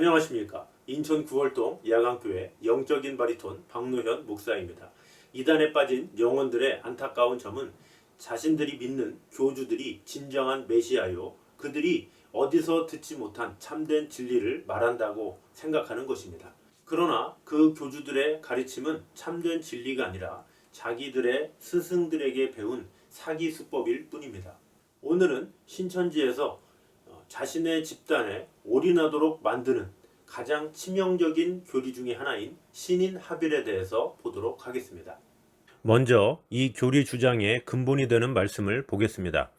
안녕하십니까. 인천 구월동 야광교회 영적인 바리톤 박노현 목사입니다. 이단에 빠진 영혼들의 안타까운 점은 자신들이 믿는 교주들이 진정한 메시아요. 그들이 어디서 듣지 못한 참된 진리를 말한다고 생각하는 것입니다. 그러나 그 교주들의 가르침은 참된 진리가 아니라 자기들의 스승들에게 배운 사기 수법일 뿐입니다. 오늘은 신천지에서 어, 자신의 집단에 올인하도록 만드는 가장 치명적인 교리 중의 하나인 신인 합일에 대해서 보도록 하겠습니다. 먼저 이 교리 주장의 근본이 되는 말씀을 보겠습니다.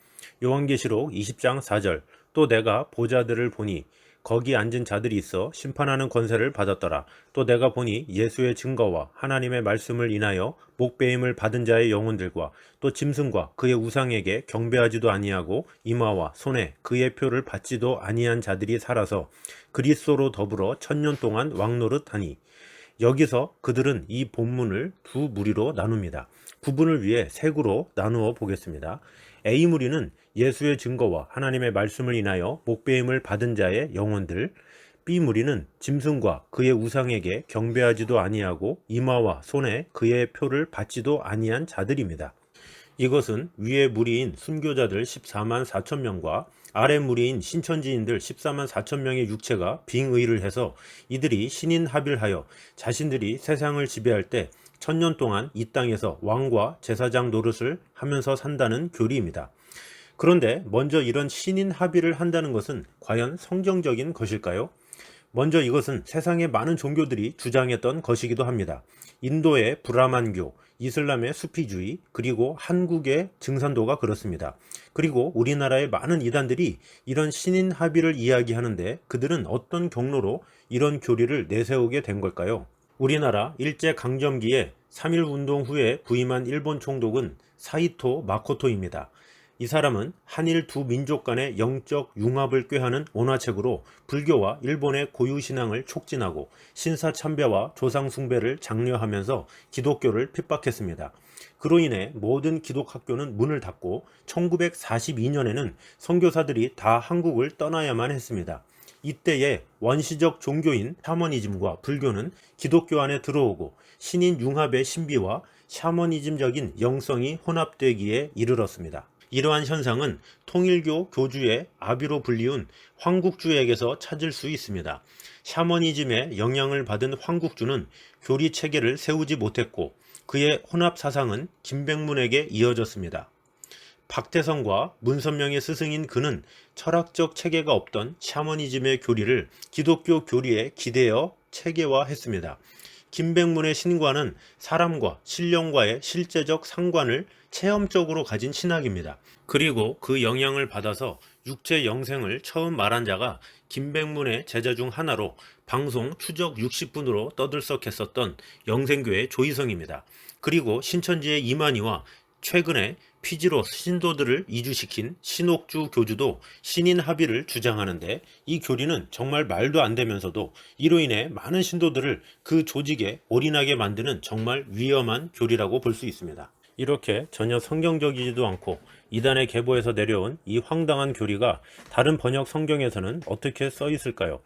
요한계시록 20장 4절 또 내가 보자들을 보니 거기 앉은 자들이 있어 심판하는 권세를 받았더라. 또 내가 보니 예수의 증거와 하나님의 말씀을 인하여 목배임을 받은 자의 영혼들과 또 짐승과 그의 우상에게 경배하지도 아니하고 이마와 손에 그의 표를 받지도 아니한 자들이 살아서 그리스도로 더불어 천년 동안 왕노릇하니 여기서 그들은 이 본문을 두 무리로 나눕니다. 구분을 위해 색으로 나누어 보겠습니다. A 무리는 예수의 증거와 하나님의 말씀을 인하여 목배임을 받은 자의 영혼들, B 무리는 짐승과 그의 우상에게 경배하지도 아니하고 이마와 손에 그의 표를 받지도 아니한 자들입니다. 이것은 위의 무리인 순교자들 14만 4천 명과 아래 무리인 신천지인들 14만 4천 명의 육체가 빙의를 해서 이들이 신인 합일하여 자신들이 세상을 지배할 때 천년 동안 이 땅에서 왕과 제사장 노릇을 하면서 산다는 교리입니다. 그런데 먼저 이런 신인 합의를 한다는 것은 과연 성경적인 것일까요? 먼저 이것은 세상의 많은 종교들이 주장했던 것이기도 합니다. 인도의 브라만교, 이슬람의 수피주의, 그리고 한국의 증산도가 그렇습니다. 그리고 우리나라의 많은 이단들이 이런 신인 합의를 이야기하는데 그들은 어떤 경로로 이런 교리를 내세우게 된 걸까요? 우리나라 일제 강점기에 3.1 운동 후에 부임한 일본 총독은 사이토 마코토입니다. 이 사람은 한일 두 민족 간의 영적 융합을 꾀하는 원화책으로 불교와 일본의 고유 신앙을 촉진하고 신사 참배와 조상 숭배를 장려하면서 기독교를 핍박했습니다. 그로 인해 모든 기독 학교는 문을 닫고 1942년에는 선교사들이 다 한국을 떠나야만 했습니다. 이때에 원시적 종교인 샤머니즘과 불교는 기독교 안에 들어오고 신인 융합의 신비와 샤머니즘적인 영성이 혼합되기에 이르렀습니다. 이러한 현상은 통일교 교주의 아비로 불리운 황국주에게서 찾을 수 있습니다. 샤머니즘의 영향을 받은 황국주는 교리 체계를 세우지 못했고 그의 혼합 사상은 김백문에게 이어졌습니다. 박태성과 문선명의 스승인 그는 철학적 체계가 없던 샤머니즘의 교리를 기독교 교리에 기대어 체계화했습니다. 김백문의 신과는 사람과 신령과의 실제적 상관을 체험적으로 가진 신학입니다. 그리고 그 영향을 받아서 육체 영생을 처음 말한 자가 김백문의 제자 중 하나로 방송 추적 60분으로 떠들썩했었던 영생교의 조희성입니다. 그리고 신천지의 이만희와 최근에 피지로 신도들을 이주시킨 신옥주 교주도 신인 합의를 주장하는데 이 교리는 정말 말도 안 되면서도 이로 인해 많은 신도들을 그 조직에 올인하게 만드는 정말 위험한 교리라고 볼 수 있습니다. 이렇게 전혀 성경적이지도 않고 이단의 계보에서 내려온 이 황당한 교리가 다른 번역 성경에서는 어떻게 써 있을까요?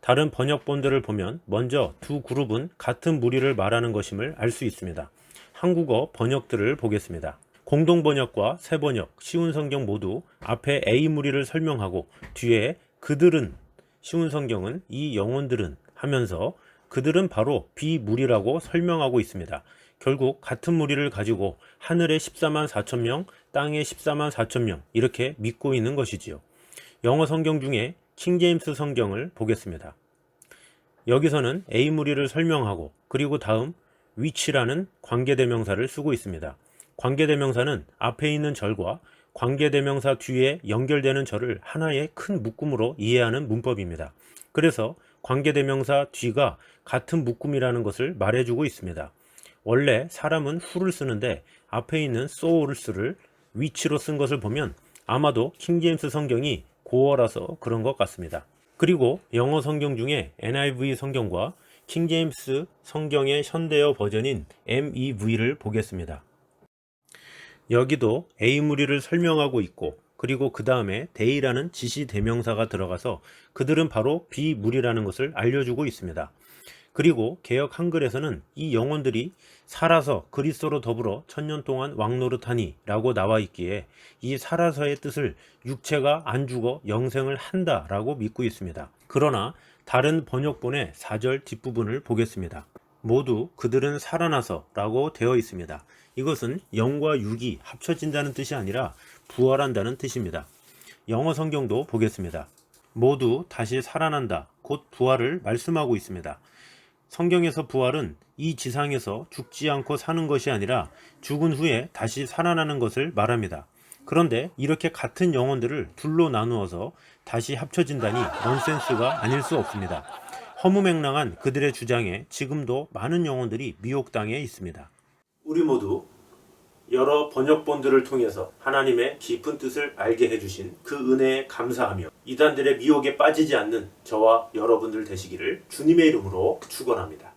다른 번역본들을 보면 먼저 두 그룹은 같은 무리를 말하는 것임을 알 수 있습니다. 한국어 번역들을 보겠습니다. 공동 번역과 새 번역, 쉬운 성경 모두 앞에 A 무리를 설명하고 뒤에 그들은 쉬운 성경은 이 영혼들은 하면서 그들은 바로 B 무리라고 설명하고 있습니다. 결국 같은 무리를 가지고 하늘에 14만 4천 명, 땅에 14만 4천 명 이렇게 믿고 있는 것이지요. 영어 성경 중에 킹제임스 성경을 보겠습니다. 여기서는 A 무리를 설명하고 그리고 다음 위치라는 관계대명사를 쓰고 있습니다. 관계대명사는 앞에 있는 절과 관계대명사 뒤에 연결되는 절을 하나의 큰 묶음으로 이해하는 문법입니다. 그래서 관계대명사 뒤가 같은 묶음이라는 것을 말해주고 있습니다. 원래 사람은 who를 쓰는데 앞에 있는 so를 위치로 쓴 것을 보면 아마도 킹제임스 성경이 고어라서 그런 것 같습니다. 그리고 영어 성경 중에 NIV 성경과 킹제임스 성경의 현대어 버전인 MEV를 보겠습니다. 여기도 A 무리를 설명하고 있고 그리고 그 다음에 데이라는 지시 대명사가 들어가서 그들은 바로 비물이라는 것을 알려주고 있습니다. 그리고 개혁 한글에서는 이 영혼들이 살아서 그리스도로 더불어 천년 동안 왕노릇하니 라고 나와 있기에 이 살아서의 뜻을 육체가 안 죽어 영생을 한다 라고 믿고 있습니다. 그러나 다른 번역본의 4절 뒷부분을 보겠습니다. 모두 그들은 살아나서 라고 되어 있습니다. 이것은 영과 육이 합쳐진다는 뜻이 아니라 부활한다는 뜻입니다. 영어 성경도 보겠습니다. 모두 다시 살아난다. 곧 부활을 말씀하고 있습니다. 성경에서 부활은 이 지상에서 죽지 않고 사는 것이 아니라 죽은 후에 다시 살아나는 것을 말합니다. 그런데 이렇게 같은 영혼들을 둘로 나누어서 다시 합쳐진다니 넌센스가 아닐 수 없습니다. 허무맹랑한 그들의 주장에 지금도 많은 영혼들이 미혹당해 있습니다. 우리 모두 여러 번역본들을 통해서 하나님의 깊은 뜻을 알게 해주신 그 은혜에 감사하며 이단들의 미혹에 빠지지 않는 저와 여러분들 되시기를 주님의 이름으로 축원합니다.